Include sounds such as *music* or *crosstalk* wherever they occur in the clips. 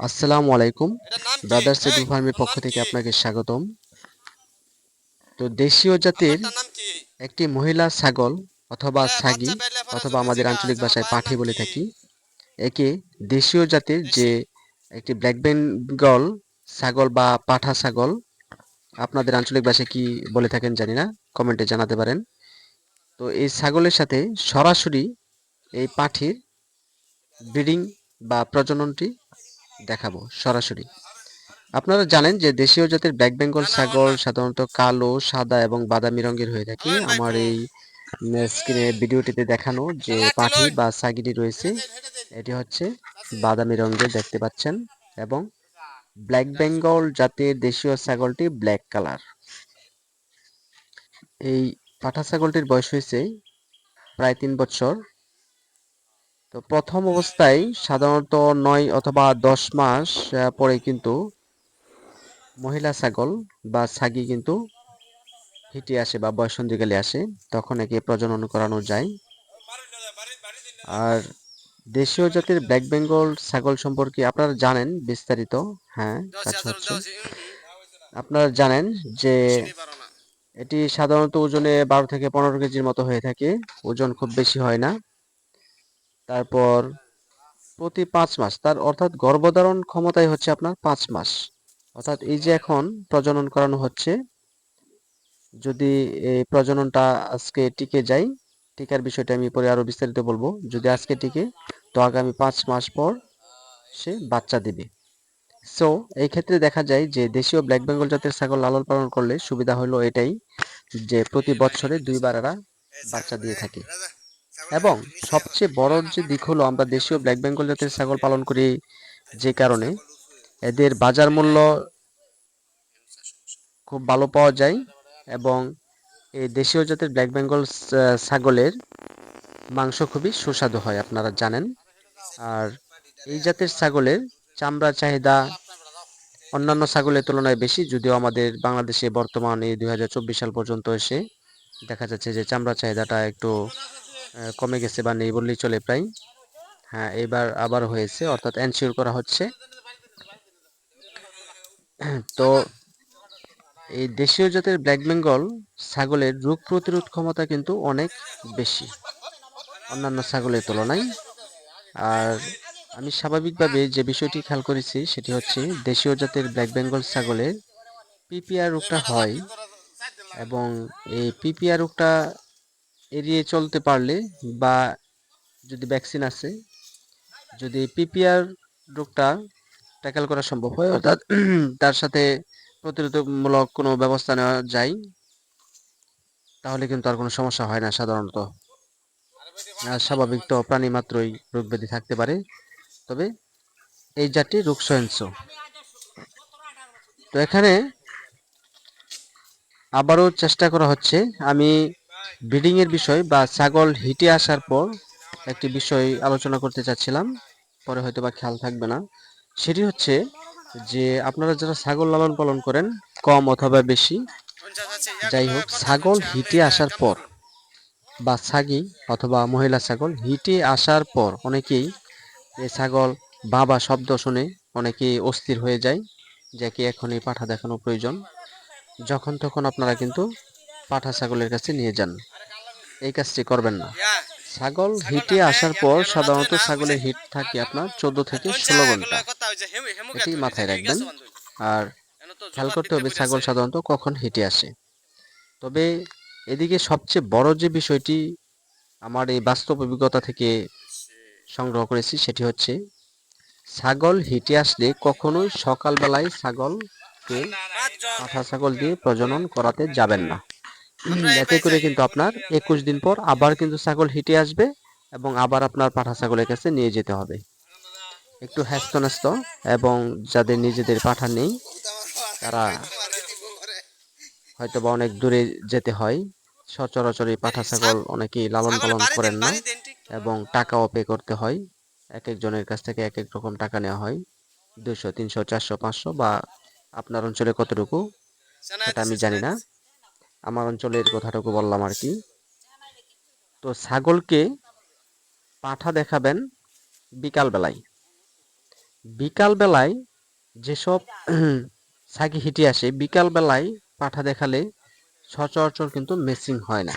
আসসালামু আলাইকুম? Brothers agro ফার্মের পক্ষ থেকে আপনাকে স্বাগতম। তো দেশীয় জাতির? একটি মহিলা ছাগল অথবা হ্যাঁ, পেলে পরে অথবা আমাদের আঞ্চলিক ভাষায় পাঠি বলে থাকি। একে দেশীয় জাতির যে একটি ব্ল্যাক বেঙ্গল ছাগল বা পাঠা ছাগল আপনাদের আঞ্চলিক ভাষায় কি বলে থাকেন জানি না কমেন্টে জানাতে পারেন। তো এই ছাগলের সাথে সরাসরি এই পাঠির ব্রিডিং বা প্রজননটি দেখাবো, সরাসরি। আপনারা জানেন যে দেশীয় জাতের ব্ল্যাক বেঙ্গল ছাগল সাধারণত কালো, সাদা এবং বাদামি রঙের হয়ে থাকে। আমার এই স্ক্রিনে ভিডিওটিতে দেখানো যে পাঠি বা ছাগিটি রয়েছে। এটি হচ্ছে বাদামি রঙের, দেখতে পাচ্ছেন, এবং ব্ল্যাক বেঙ্গল জাতের দেশীয় ছাগলটি ব্ল্যাক কালার। এই পাঠা ছাগলটির বয়স হয়েছে প্রায় তিন বছর। তো প্রথম অবস্থায় সাধারণত নয় অথবা দশ মাস পরে কিন্তু মহিলা ছাগল বা ছাগি কিন্তু হিটে আসে বা বয়সন্ধিকালে আসে তখন একে প্রজনন করানো যায়। আর দেশীয় জাতের ব্ল্যাক বেঙ্গল ছাগল সম্পর্কে আপনারা জানেন বিস্তারিত হ্যাঁ। আপনারা জানেন যে। এটি সাধারণত ওজনে বারো থেকে পনেরো কেজির মতো হয়ে থাকে ওজন খুব বেশি হয় না তারপর প্রতি পাঁচ মাস, তার অর্থাৎ গর্ভধারণ ক্ষমতাই হচ্ছে আপনার পাঁচ মাস। অর্থাৎ এই যে এখন প্রজনন করানো হচ্ছে, যদি এই প্রজননটা আজকে টিকে যায়, টিকার বিষয়টা আমি পরে আরও বিস্তারিত বলব। যদি আজকে টিকে, তো আগামী পাঁচ মাস পর সে বাচ্চা দিবে। সো এই ক্ষেত্রে দেখা যায় যে দেশীয় ব্ল্যাক বেঙ্গল জাতের ছাগল লালন পালন করলে সুবিধা হলো এটাই যে প্রতি বছরে দুইবার এরা বাচ্চা দিয়ে থাকে। এবং সবচেয়ে বড় যে দিক হলো আমরা দেশীয় ব্ল্যাক বেঙ্গল জাতের ছাগল পালন করি যে কারণে এদের বাজার মূল্য খুব ভালো পাওয়া যায় এবং এই দেশীয় জাতের ব্ল্যাক বেঙ্গল ছাগলের মাংস খুবই সুস্বাদু হয়, আপনারা জানেন। আর এই জাতের ছাগলের চামড়া চাহিদা অন্যান্য ছাগলের তুলনায় বেশি, যদিও আমাদের বাংলাদেশে বর্তমানে দুই হাজার চব্বিশ সাল পর্যন্ত এসে দেখা যাচ্ছে যে চামড়া চাহিদাটা একটু কমে গেছে বা নেই বললেই চলে প্রায়। হ্যাঁ এবার আবার হয়েছে, অর্থাৎ এনশিওর করা হচ্ছে। *clears throat* তো এই দেশীয় জাতের ব্ল্যাক বেঙ্গল ছাগলের রোগ প্রতিরোধ ক্ষমতা কিন্তু অনেক বেশি, অন্যান্য ছাগলের তুলনায়। আর আমি স্বাভাবিকভাবে যে বিষয়টি খেয়াল করেছি, সেটি হচ্ছে দেশীয় জাতের ব্ল্যাক বেঙ্গল ছাগলের পিপিআর রোগটা হয় এবং এই পিপিআর রোগটা এড়িয়ে চলতে পারলে বা যদি ভ্যাকসিন আছে যদি পিপিআর রোগটা ট্যাকেল করা সম্ভব হয়, অর্থাৎ *clears throat* তার সাথে প্রতিরোধমূলক কোনো ব্যবস্থা নেওয়া যায়, তাহলে কিন্তু আর কোনো সমস্যা হয় না সাধারণত। স্বাভাবিক তো প্রাণী মাত্রই রোগ ব্যাধি থাকতে পারে। তবে এই জাতটি রোগ সহিংস। তো এখানে আবারও চেষ্টা করা হচ্ছে। আমি ব্রিডিং এর বিষয় বা ছাগল হিটে আসার পর একটি বিষয় আলোচনা করতে চাচ্ছিলাম, পরে হয়তো বা খেয়াল থাকবে না। সেটি হচ্ছে যে আপনারা যারা ছাগল লালন পালন করেন, কম অথবা বেশি, যাই হোক, ছাগল হিটে আসার পর বা ছাগি অথবা মহিলা ছাগল হিটে আসার পর অনেকেই এই ছাগল বাবা শব্দ শুনে অনেকেই অস্থির হয়ে যায় যে কি এখনই পাঠা দেখানো প্রয়োজন। যখন তখন আপনারা কিন্তু পাঠা ছাগলের কাছে নিয়ে যান। এই কাজটি করবেন না। ছাগল হিটে আসার পর সাধারণত ছাগলের? হিট থাকে আপনার চোদ্দ থেকে ষোলো ঘণ্টা। এটি মাথায় রাখবেন। আর খেয়াল করতে হবে ছাগল সাধারণত কখন হিটে আসে। তবে এদিকে সবচেয়ে বড় যে বিষয়টি আমার এই বাস্তব অভিজ্ঞতা থেকে সংগ্রহ করেছি সেটি হচ্ছে ছাগল হিটে আসলে কখনোই সকালবেলায় ছাগলকে। পাঠা ছাগল দিয়ে প্রজনন করাতে যাবেন না। এতে করে কিন্তু আপনার একুশ দিন পর আবার কিন্তু ছাগল হিটে আসবে এবং আবার আপনার পাঠা ছাগলের কাছে নিয়ে যেতে হবে। একটু হ্যাস্ত এবং যাদের নিজেদের পাঠা নেই তারা হয়তো বা অনেক দূরে যেতে হয়। সচরাচর এই পাঠা ছাগল অনেকেই লালন পালন করেন না। এবং টাকাও পে করতে হয়। এক একজনের কাছ থেকে এক এক রকম টাকা নেওয়া হয়। দুশো তিনশো চারশো পাঁচশো বা আপনার অঞ্চলে কতটুকু সেটা আমি জানি না। আমার অঞ্চলের কথাটুকু বললাম আর কি। তো ছাগলকে পাঠা দেখাবেন বিকাল বেলায় বিকাল বেলায় যেসব *clears throat* ছাগি হিটে আসে বিকাল বেলায় পাঠা দেখালে সচরাচর কিন্তু মেসিং হয় না।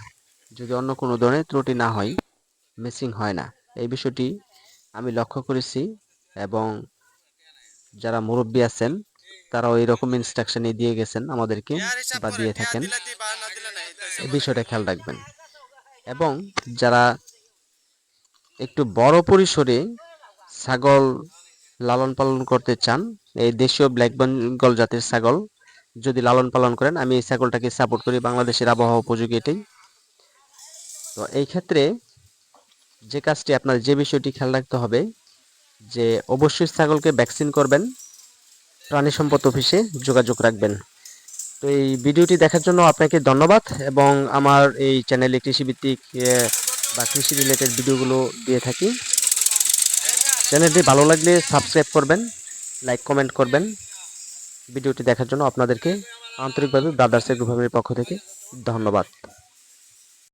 যদি অন্য কোনো ধরনের ত্রুটি না হয় মেসিং হয় না। এই বিষয়টি আমি লক্ষ্য করেছি এবং যারা মুরব্বী আছেন, তারাও এরকম ইনস্ট্রাকশনই দিয়ে গেছেন আমাদেরকে বা দিয়ে থাকেন। এই বিষয়টা খেয়াল রাখবেন। এবং যারা একটু বড় পরিসরে ছাগল লালন পালন করতে চান, এই দেশীয় ব্ল্যাক বেঙ্গল জাতের ছাগল যদি লালন পালন করেন, আমি এই ছাগলটাকে সাপোর্ট করি বাংলাদেশের আবহাওয়া উপযোগী এটাই। তো এই ক্ষেত্রে যে কাজটি আপনার, যে বিষয়টি খেয়াল রাখতে হবে, যে অবশ্যই ছাগলকে ভ্যাকসিন করবেন, প্রাণী সম্পদ অফিসে যোগাযোগ রাখবেন। তো এই ভিডিওটি দেখার জন্য আপনাকে ধন্যবাদ এবং আমার এই চ্যানেলে কৃষিভিত্তিক বা কৃষি রিলেটেড ভিডিওগুলো দিয়ে থাকি। চ্যানেলটি ভালো লাগলে সাবস্ক্রাইব করবেন লাইক কমেন্ট করবেন। ভিডিওটি দেখার জন্য আপনাদেরকে আন্তরিকভাবে ব্রাদার্সের গ্রুপের পক্ষ থেকে ধন্যবাদ।